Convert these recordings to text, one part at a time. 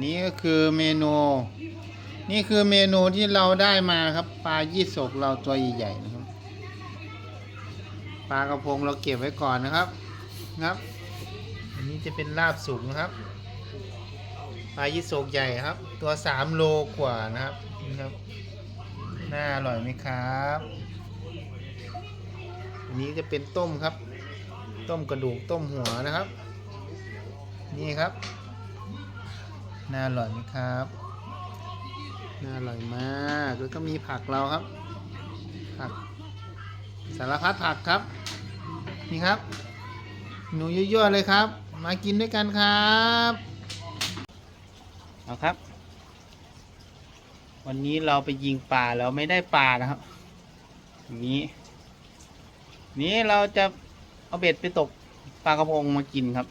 นี่ก็คือเมนู นี่คือเมนูที่เราได้มาครับ ปลายี่สกเราตัวใหญ่ๆนะครับปลากระพงเราเก็บไว้ก่อนนะครับนะครับ อันนี้จะเป็นลาบสุกนะครับปลายี่สกใหญ่ครับ ตัวสามโลกว่านะครับนี่ครับน่าอร่อยไหมครับอันนี้จะเป็นต้มครับ ต้มกระดูกต้มหัวนะครับ นี่ครับ น่าอร่อยไหมครับ น่าอร่อยมากแล้วก็มีผักเราครับ ผัก สารพัดผักครับ นี่ครับ หนูยั่วๆเลยครับ มากินด้วยกันครับ เอาครับ วันนี้เราไปยิงปลาแล้วไม่ได้ปลานะครับนี้ นี้เราจะเอาเบ็ดไปตกปลากระพงมากินครับ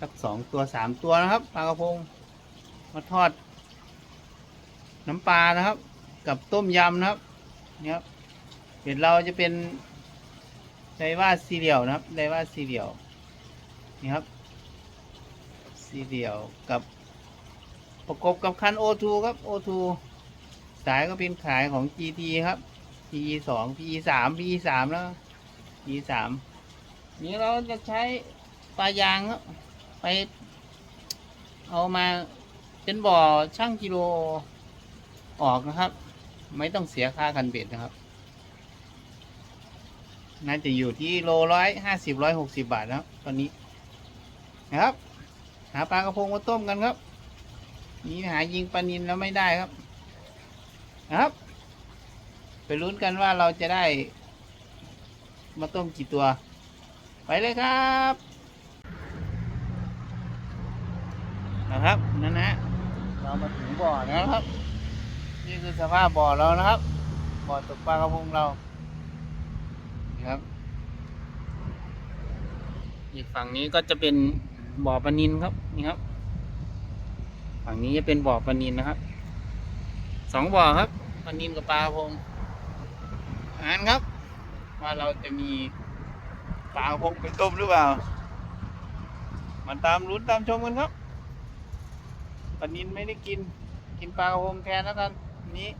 สักสองตัวสามตัวนะครับปลากระพงมาทอด น้ำปลานะครับ กับต้มยำนะครับนี่ครับเบ็ดเราจะเป็นไดว่าซีเรียลนะครับไดว่าซีเรียลนี่ครับซีเรียลกับประกบกับคัน O2 ครับ O2 สายก็เป็นขายของ GT ครับ PE สอง PE สาม PE สามแล้ว PE สามนี่เราจะใช้ปลายางครับ ไป เอามาเป็นบ่อช่างกิโลออกนะครับ ไม่ต้องเสียค่าคันเบ็ดนะครับ น่าจะอยู่ที่โลร้อยห้าสิบร้อยหกสิบาทนะครับตอนนี้นะครับ หาปลากระพงมาต้มกันครับ นี่หายิงปลานินแล้วไม่ได้ครับนะครับ ไปลุ้นกันว่าเราจะได้ มาต้มกี่ตัว ไปเลยครับ นะครับนั่นนะเรามาถึงบ่อแล้วนะครับ นี่คือสภาพบ่อเรานะครับ บ่อตกปลากระพงเรานี่ครับอีกฝั่งนี้ก็จะเป็นบ่อปลานินครับนี่ครับ ฝั่งนี้จะเป็นบ่อปลานินนะครับสองบ่อครับปลานินกับปลากระพงอ่านครับ ว่าเราจะมีปลากระพงไปต้มหรือเปล่ามาตามลุ้นตามชมกันครับ ปลานินไม่ได้กิน กินปลากระพงแทนแล้วกันนี้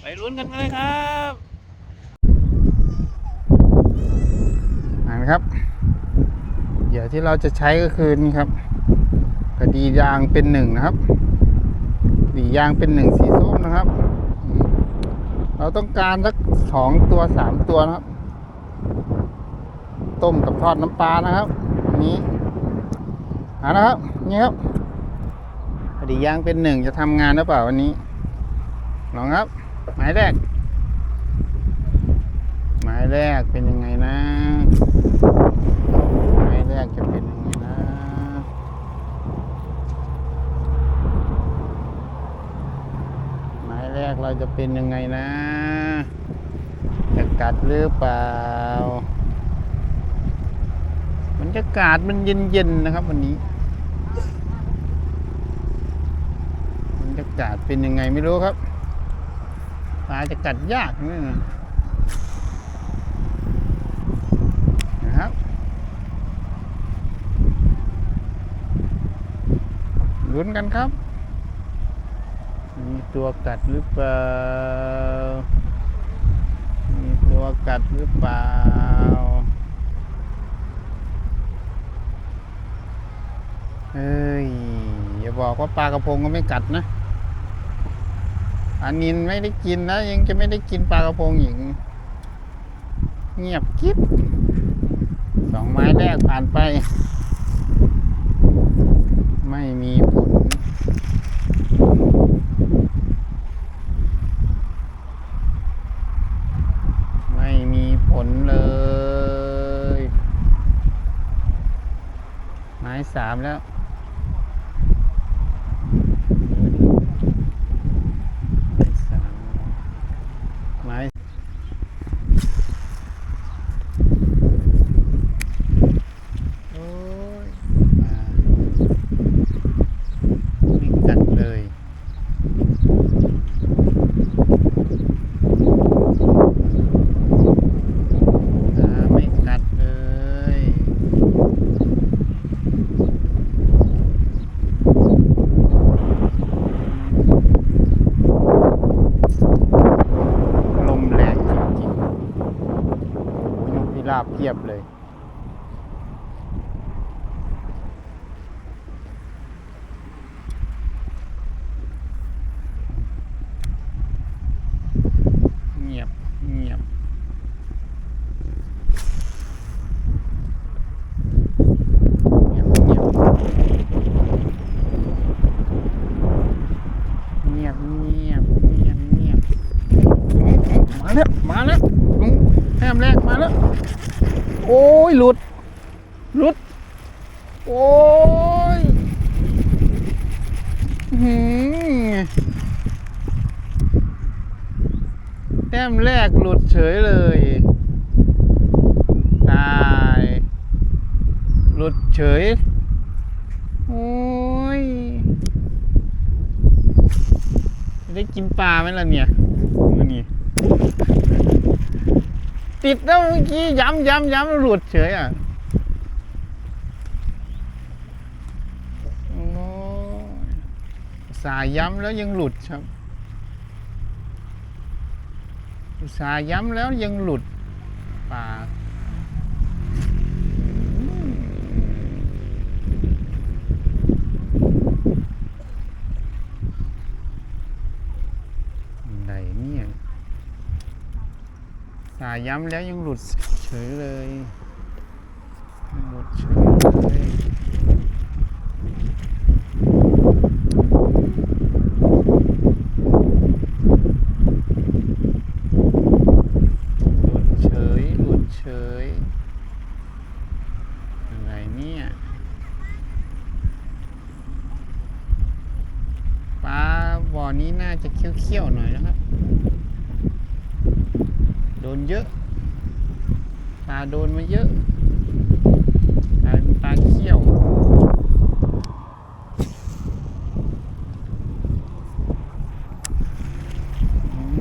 ไปลุ้นกันเลยครับอ่านครับเดี๋ยวที่เราจะใช้ก็คือนี่ครับกระดียางเป็นหนึ่งนะครับดียางเป็นหนึ่งสีส้มนะครับ เราต้องการสักสองตัวสามตัวนะครับ ต้มกับทอดน้ำปลานะครับอันนี้เอานะครับนี่ครับ ดียางเป็นหนึ่งจะทำงานหรือเปล่าวันนี้ ลองครับ หมายแรก หมายแรกเป็นยังไงนะ หมายแรกจะเป็นยังไงนะ หมายแรกเราจะเป็นยังไงนะ จะกัดหรือเปล่าบรรยากาศมันเย็นๆนะครับวันนี้บรรยากาศ เป็นยังไงไม่รู้ครับปลาจะกัดยากนี่นะนะครับลุ้นกันครับมีตัวกัดหรือเปล่า มีตัวกัดหรือเปล่า เฮ้ย อย่าบอกว่าปลากระพงก็ไม่กัดนะ อันนินไม่ได้กินนะยังจะไม่ได้กินปลากระพงอีกเงียบกิ๊บสองไม้แรกผ่านไป ไม่มีผลไม่มีผลเลย ไม้สามแล้ว ราบเรียบเลย หลุด หลุด โอ้ยหือแต้มแรกหลุดเฉยเลย ตาย หลุดเฉย โอ้ย ได้กินปลาไหมล่ะเนี่ยมือนี่ ติดแล้วเมื่อกี้ย้ำย้ำย้ำหลุดเฉยอะโอ้ยสายย้ำแล้วยังหลุดครับสายย้ำแล้วยังหลุดปากมไหนเนี่ย สา ย้ำแล้วยังหลุดเฉยเลยหลุดเฉยเลยหลุดเฉยหลุดเฉยอะไรเนี่ยปลาบ่อนี้น่าจะเขี้ยวๆหน่อยนะครับ นเยอะ ปลาโดนมาเยอะกลายเป็นปลาเขี้ยวอืม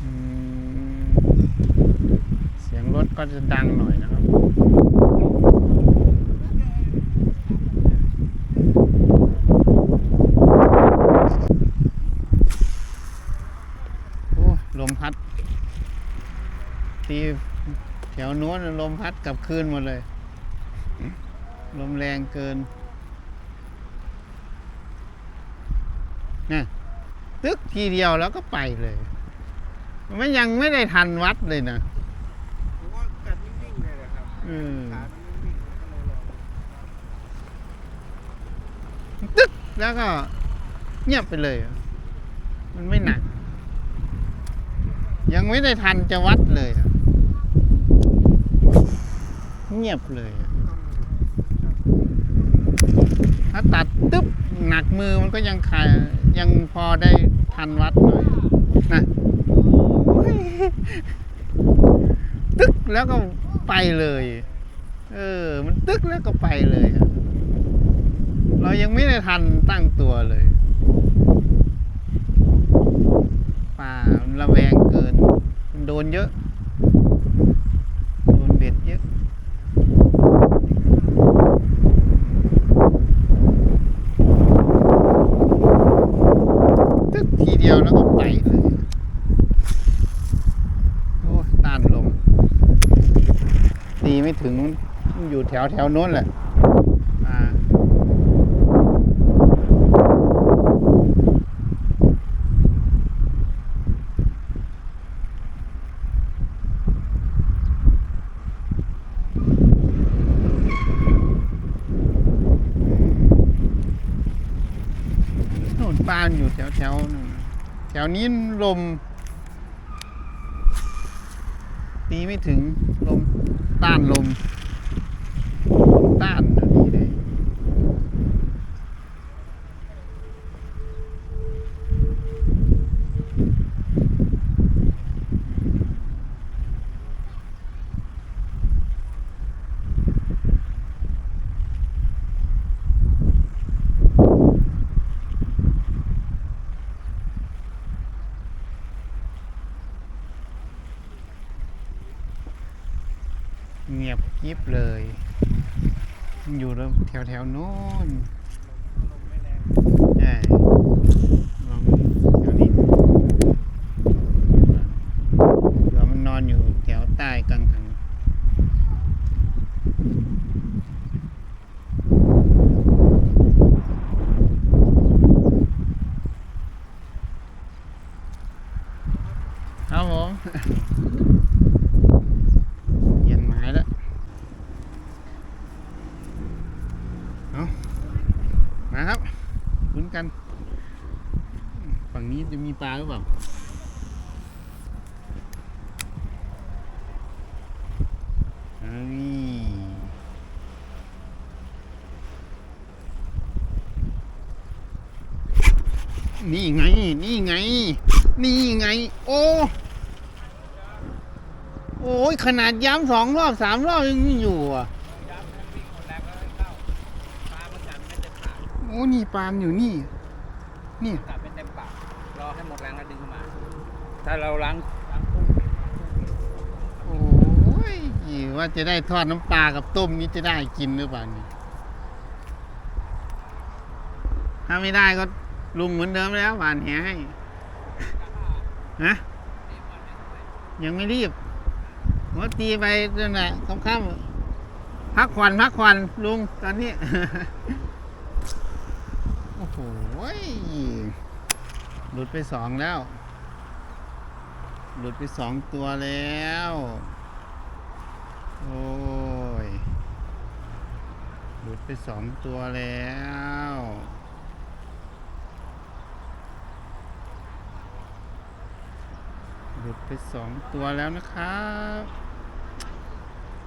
อืมเสียงรถก็จะดังหน่อยนะครับ โอ้ลมพัด ตีแถวโน้นน่ะลมพัดกลับคืนหมดเลย ลมแรงเกินนะตึกทีเดียวแล้วก็ไปเลยมันยังไม่ได้ทันวัดเลยนะผมว่ากัดนิ่งๆเลยนะครับเออขามันนิ่งๆก็เลยลองตึ๊กแล้วก็เงียบไปเลยอะมันไม่หนัก ยังไม่ได้ทันจะวัดเลยอะ เงียบเลยอะถ้าตัดตึ๊บหนักมือมันก็ยังคายยังพอได้ทันวัดหน่อยนะตึ๊กแล้วก็ไปเลย เออ มันตึ๊กแล้วก็ไปเลยอะเรายังไม่ได้ทันตั้งตัวเลยป่ามันระแวงเกินมันโดนเยอะ โดนเบ็ดเยอะ ตึกทีเดี ยวแล้วก็ไปเลยโอ้ต้านลมตีไม่ถึงอยู่แถวแถวโน้นแหละอ่าโน่นปานอยู่แถวๆนู่น แถวนี้ลมตีไม่ถึงลมต้านลมต้าน แถวแถวๆโน้น ลมไม่แรง ใช่ลองแถวนี้เผื่อมันนอนอยู่แถวใต้กลางหังครับผม เย็นหมายแล้ว เอามาครับลุ้นกัน ฝั่งนี้จะมีปลาหรือเปล่า เอ้ยนี่ไง นี่ไง นี่ไง โอ้ โอ้ย ขนาดย้ำสองรอบสามรอบยังอยู่อะยับมันวิ่งหมดแรงก็เลยเข้าปลามันกัดไม่เต็มปากโอ้นี่ปลาล์มอยู่นี่ นี่กัดไม่เต็มปากรอให้หมดแรงแล้วดึงขึ้นมา ถ้าเราล้างล้างกุ้งโอ้ยว่าจะได้ทอดน้ำปลากับต้มนี้จะได้กินหรือเปล่านี่ถ้าไม่ได้ก็ลุงเหมือนเดิมแล้วหวานแหให้ฮะยังไม่รีบ หัวตีไปนั่นแหละค่ำๆพักผ่อนพักผ่อนลุงตอนนี้ โอ้โหหลุดไปสองแล้ว หลุดไปสองตัวแล้ว โอ้ย หลุดไปสองตัวแล้วหลุดไปสองตัวแล้วนะครับ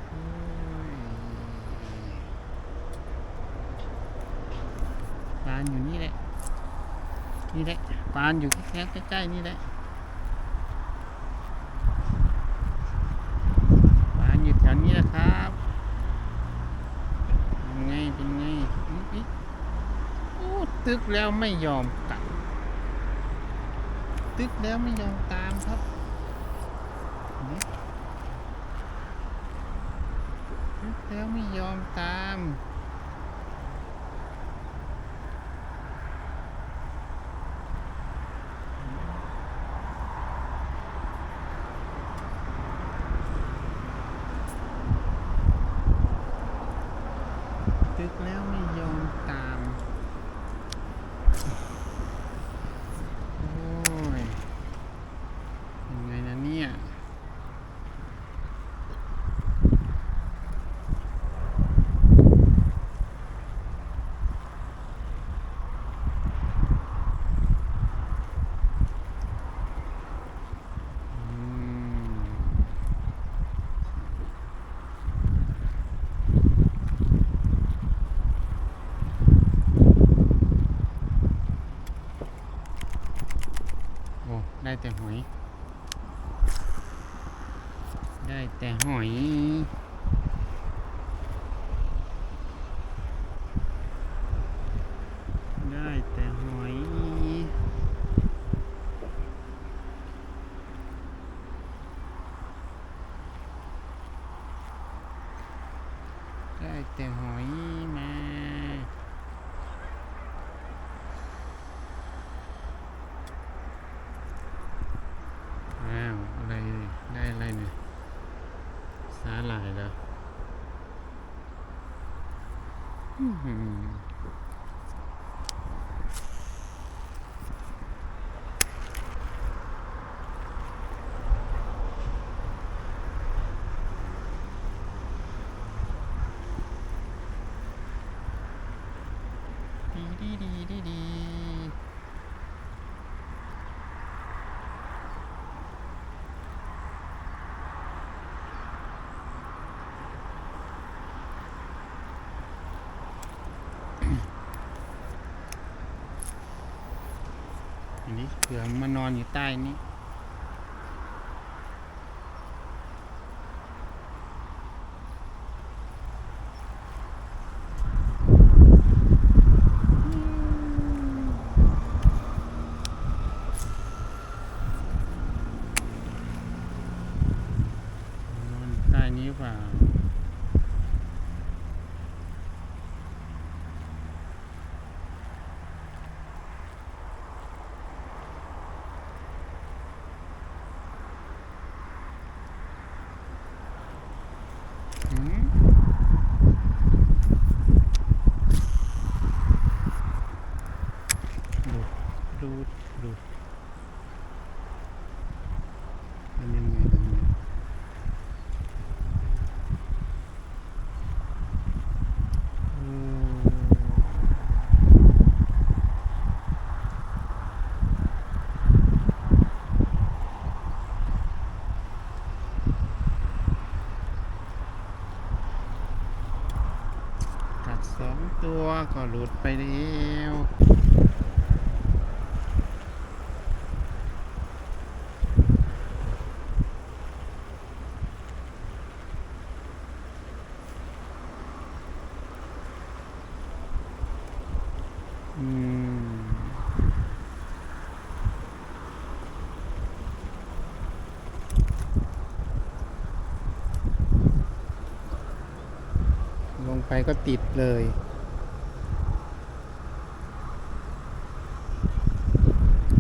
โอ้ยปานอยู่นี่แหละ นี่แหละปานอยู่แค่ใกล้ๆนี่แหละร้านอยู่แถวนี้แหละครับเป็นไงเป็นไงอุ๊ยอุ๊ยโอ้ตึกแล้วไม่ยอมกลับตึกแล้วไม่ยอมตามครับตึกแล้วไม่ยอมตาม ตึกแล้วไม่ยอมตาม โอ้ยยังไงนะเนี่ย อืม โอ้ ได้แต่หอย ได้แต่ หอย ได้แต่หอย ได้แต่หอยมา อ้าวอะไรเนี่ยได้อะไรเนี่ยสาหร่ายเหรอ อื้อหือดีดีดีดีดี อั นี้เผื่อมานอนอยู่ใต้นี้ นอนอยู่ใต้นี้หรือเปล่า ตัว ก็หลุดไปแล้วลงไปก็ติดเลย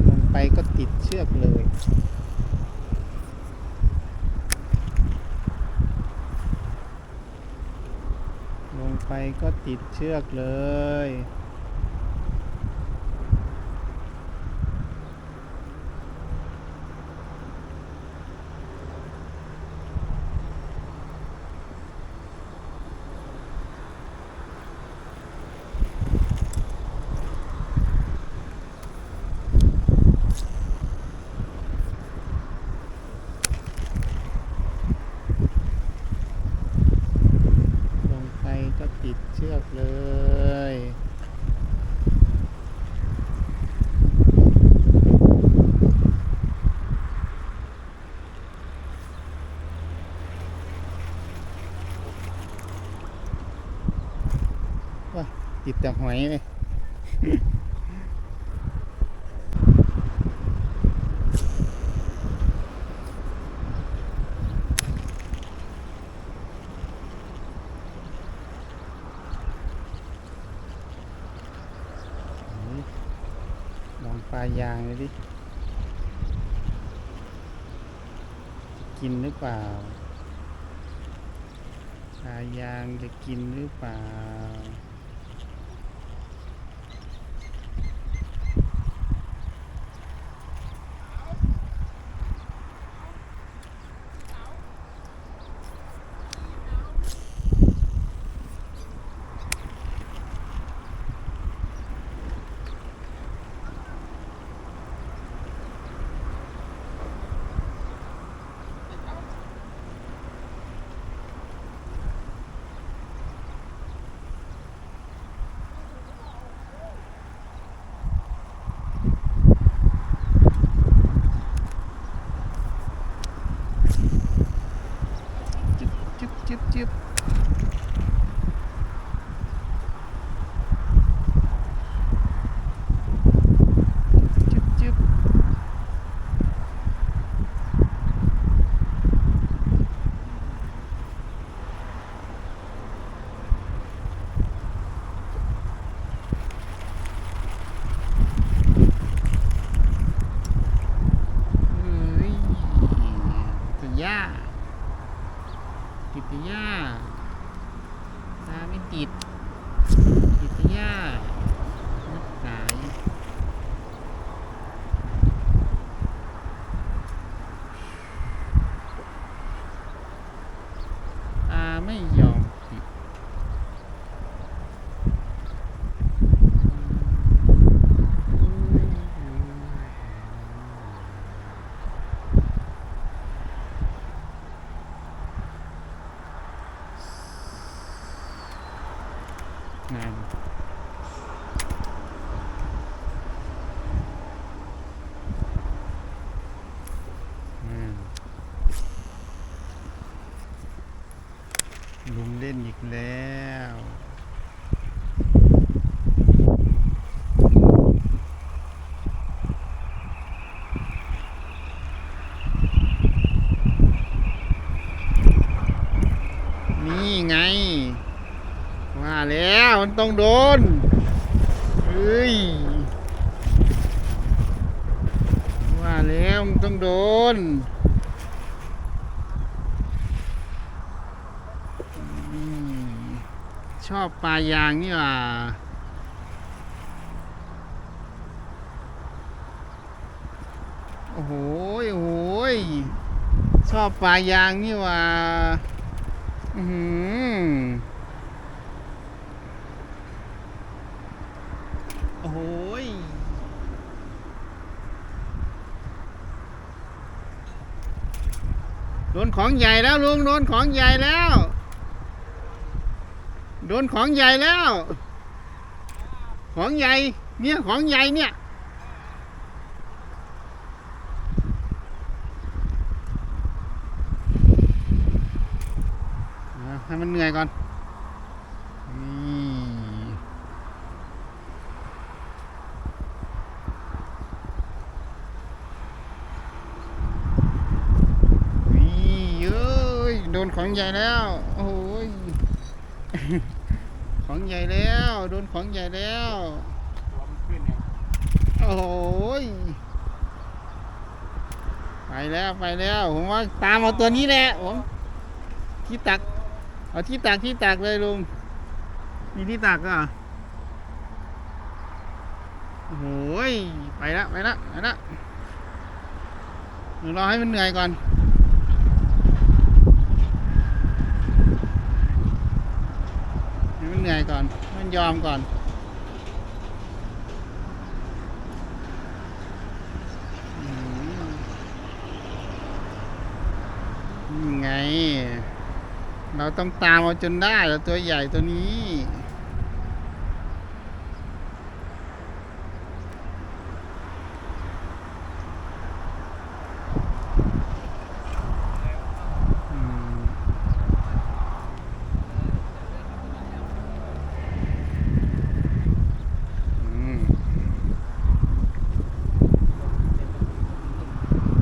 ลง ไปก็ติดเชือกเลย ลงไปก็ติดเชือกเลย ลงไปก็ ติดเชือกเลย ว่าติดแต่หอยเลย นี่ลองปลา ยางเลยดิกินหรือเปล่า ตายางจะกินหรือเปล่า เล่นอีกแล้วนี่ไง ว่าแล้วมันต้องโดน เฮ้ย ว่าแล้วมันต้องโดนอืมชอบปลายางนี่ว่าโอ้โหโอ้โหชอบปลายางนี่ว่าอือหือโอ้โหโดนของใหญ่แล้วลุงโดนของใหญ่แล้ว โดนของใหญ่แล้ว ของใหญ่ เนี่ยของใหญ่เนี่ย ให้มันเหนื่อยก่อน นี่นี่เอ้ย โดนของใหญ่แล้ว โอ้ย ของใหญ่แล้ว โดนของใหญ่แล้วโอ้ยไปแล้วไปแล้ว ผมว่าตามเอาตัวนี้แหละผมที่ตัก เอาที่ตักที่ตักเลยลุงมีที่ตักก็โอ้โหยไปแล้วไปแล้วไปแล้วเดี๋ยวรอให้มันเหนื่อยก่อน ให้มัน เหนื่อยก่อน มันยอมก่อน ไง เราต้องตามเอาจนได้แล้วตัวใหญ่ตัวนี้ อืมอืม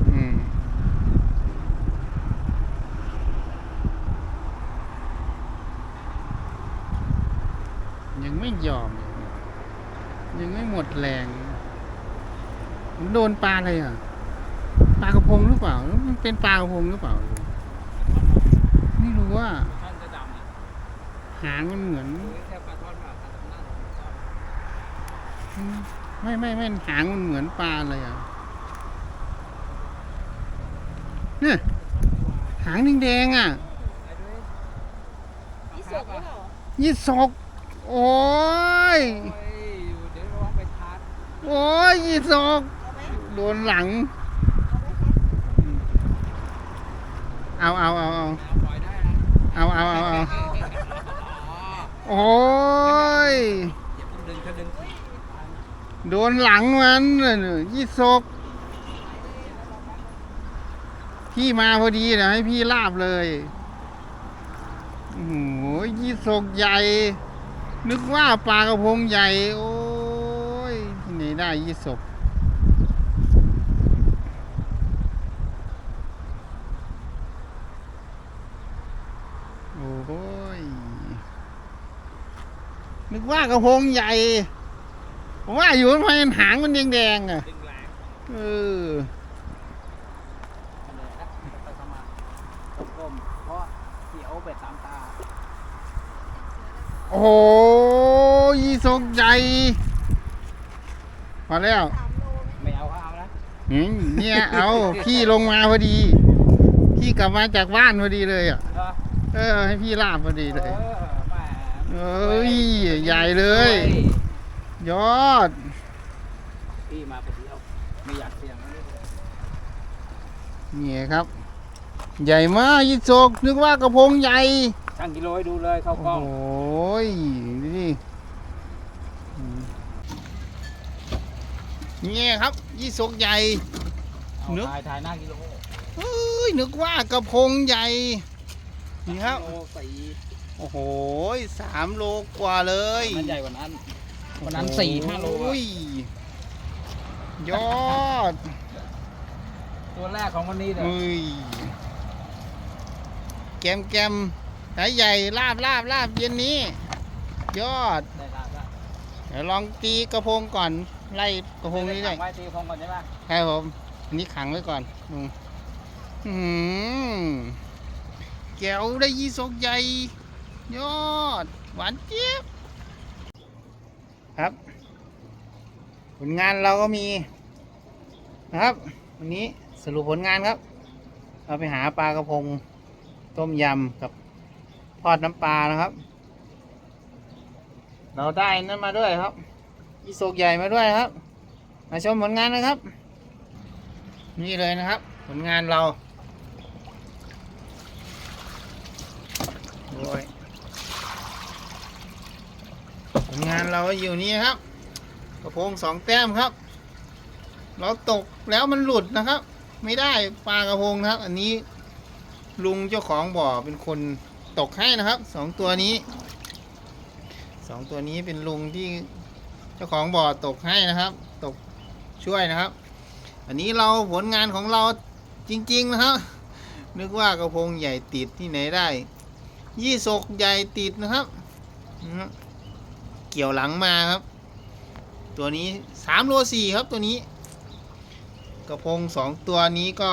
อืมยัง ไม่ยอมเลยยังไม่หมดแรงมันโดนปลาอะไรอะปลากระพงหรือเปล่ามันเป็นปลากระพงหรือเปล่าไม่รู้ว่าท่อนจะดำอะหางมันเหมือนดูแค่ปลาทอดปลาปลาตำนานไม่ไม่ไม่หางมันเหมือนปลาเลยอะเนี่ยหางแดงๆอะไอ้ด้วยยี่สก หรือเปล่ายี่สกโอ้ยโอ้ย เดี๋ยวระวังไปทานโอ้ยยี่สกเอาไหมโดนหลังเอาเอาเอาเอาเอาเอาปล่อยได้นะเอาเอาเอาเอาโอ้ยอย่าเพิ่งดึงถ้าดึงโดนหลังมันยี่สกพี่มาพอดีนะให้พี่ลาบเลย โอ้โหยี่สกใหญ่ นึกว่าปลากระพงใหญ่ โอ้ยที่ไหนได้ยี่สกโอ้ย นึกว่ากระพงใหญ่ ผมว่าอยู่ทำไมมันหางมันแดงๆอะดึงแรงเออมันเลยนะไปเข้ามาก้มๆเพราะเสียวเบ็ดสามตา โอ้โหยี่สกใหญ่พอแล้วสามโลไหมไม่เอาก็เอานะอืมเนี่ยเอาพี่ลงมาพอดี พี่กลับมาจากบ้านพอดีเลยอะ เออเออ ให้พี่ลาบพอดีเลยเออแหมเอ้ยใหญ่เลย ยอด พี่มาไปเที่ยวไม่อยากเสี่ยงนะนี่ครับ ใหญ่มากยี่สกนึกว่ากระพงใหญ่ ช่างกิโลให้ดูเลยเข้ากล้อง โอ้ยนี่นี่ครับ ยี่สกใหญ่เอานึกถ่ายถ่ายหน้ากิโลเฮ้ยนึกว่ากระพงใหญ่นี่ครับกิโลสี่โอ้โหสามโลกว่าเลยมันใหญ่กว่านั้นวันนั้นสี่ห้าโลอะโอ้ยยอด ตัวแรกของวันนี้เลยเฮ้ยแกมแกม สายใหญ่ลาบลาบลาบเย็นนี้ ยอดได้ลาบแล้วเดี๋ยวลองตีกระพงก่อน ไล่กระพงนี้ได้ไว้ตีพงก่อนใช่ปะครับผมอันนี้ขังไว้ก่อนอืมอื้อหือแก้วได้ยี่สกใหญ่ ยอด หวานเจี๊ยบครับ ผลงานเราก็มีนะครับ วันนี้สรุปผลงานครับ เราไปหาปลากระพง ต้มยำกับ ทอดน้ำปลานะครับ เราได้นั่นมาด้วยครับยี่สกใหญ่มาด้วยครับ มาชมผลงานนะครับ นี่เลยนะครับ ผลงานเราโอ้ยผลงานเราอยู่นี่ครับ กระพงสองแต้มครับ เราตกแล้วมันหลุดนะครับ ไม่ได้ปลากระพงนะครับ อันนี้ลุงเจ้าของบ่อเป็นคน ตกให้นะครับสองตัวนี้สองตัวนี้เป็นลุงที่เจ้าของบ่อตกให้นะครับ ตกช่วยนะครับ อันนี้เราผลงานของเราจริง ๆ นะครับ นึกว่ากระพงใหญ่ติดที่ไหนได้ ยี่สกใหญ่ติดนะครับนะครับเกี่ยวหลังมาครับ ตัวนี้สามโลสี่ครับตัวนี้ กระพงสองตัวนี้ก็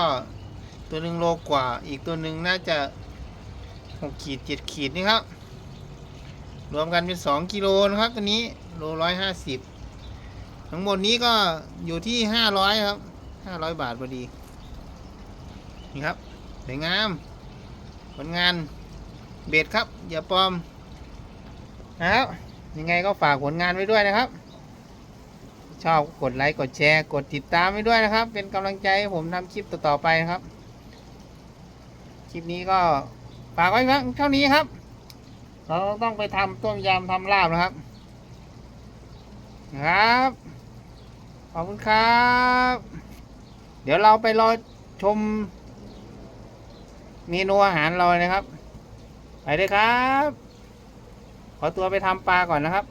ตัวหนึ่งโลกว่า อีกตัวหนึ่งน่าจะ หกขีดเจ็ดขีดนี่ครับ รวมกันเป็นสองกิโลนะครับตัวนี้โลร้อยห้าสิบทั้งหมดนี้ก็อยู่ที่ห้าร้อยครับห้าร้อยบาทพอดีนี่ครับสวยงามผลงานเบ็ดครับ อย่าปลอมนะครับยังไงก็ฝากผลงานไว้ด้วยนะครับ ชอบกดไลค์กดแชร์ กดติดตามไว้ด้วยนะครับ เป็นกำลังใจให้ผมทำคลิปต่อๆไปนะครับ คลิปนี้ก็ ฝากไว้เท่านี้ครับ เราต้องไปทำต้มยำทำลาบนะครับ นะครับ ขอบคุณครับ เดี๋ยวเราไปรอชมเมนูอาหารเราเลยนะครับ ไปเลยครับ ขอตัวไปทำปลาก่อนนะครับ